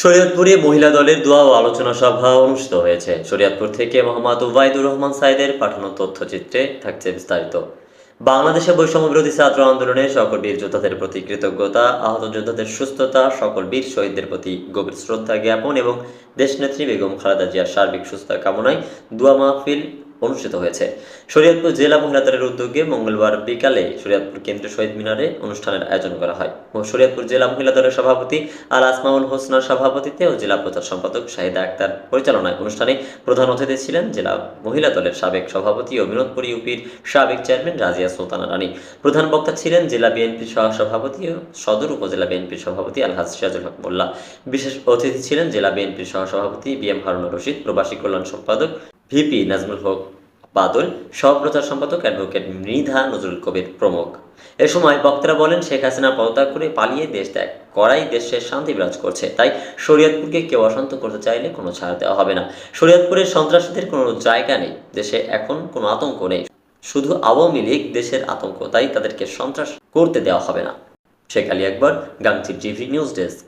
শরীয়তপুরে মহিলা দলের দোয়া ও আলোচনা সভা অনুষ্ঠিত হয়েছে। শরীয়তপুর থেকে মোহাম্মদ উবাইদুর রহমান সাইদের পাঠানো তথ্যচিত্রে থাকছে বিস্তারিত। বাংলাদেশে বৈষম্য বিরোধী ছাত্র আন্দোলনে সকল বীর যোদ্ধাদের প্রতি কৃতজ্ঞতা, আহত যোদ্ধাদের সুস্থতা, সকল বীর শহীদদের প্রতি গভীর শ্রদ্ধা জ্ঞাপন এবং দেশনেত্রী বেগম খালেদা জিয়ার সার্বিক সুস্থতা কামনায় দোয়া মাহফিল অনুষ্ঠিত হয়েছে। শরীয়তপুর জেলা মহিলা দলের উদ্যোগে মঙ্গলবার বিকালে শরীয়তপুর কেন্দ্রীয় শহীদ মিনারে অনুষ্ঠানের আয়োজন করা হয়। শরীয়তপুর জেলা মহিলা দলের সভাপতি আল আসমাউল হোসনার সভাপতিত্বে ও জেলা প্রচার সম্পাদক শাহিদা আক্তার পরিচালনায় অনুষ্ঠানে প্রধান অতিথি ছিলেন জেলা মহিলা দলের সাবেক সভাপতি ও বিনোদপুর ইউপির সাবেক চেয়ারম্যান রাজিয়া সুলতানা রানী। প্রধান বক্তা ছিলেন জেলা বিএনপির সহ সভাপতি ও সদর উপজেলা বিএনপির সভাপতি আলহাজ সিরাজুল হক মোল্লা। বিশেষ অতিথি ছিলেন জেলা বিএনপির সহ সভাপতি বি এম হারুন রশিদ, প্রবাসী কল্যাণ সম্পাদক ভিপি নাজমুল হক বাদল সহপ্রচার সম্পাদক অ্যাডভোকেট মৃধা নজরুল কবির প্রমুখ। এ সময় বক্তারা বলেন, শেখ হাসিনা পদত্যাগ করে পালিয়ে দেশ ত্যাগ করাই দেশে শান্তি বিরাজ করছে। তাই শরীয়তপুরকে কেউ অশান্ত করতে চাইলে কোনো ছাড় দেওয়া হবে না। শরীয়তপুরের সন্ত্রাসীদের কোনো জায়গা নেই। দেশে এখন কোনো আতঙ্ক নেই। শুধু আওয়ামী লীগ দেশের আতঙ্ক, তাই তাদেরকে সন্ত্রাস করতে দেওয়া হবে না। শেখ আলী আকবর, গাংচির জিভি নিউজ ডেস্ক।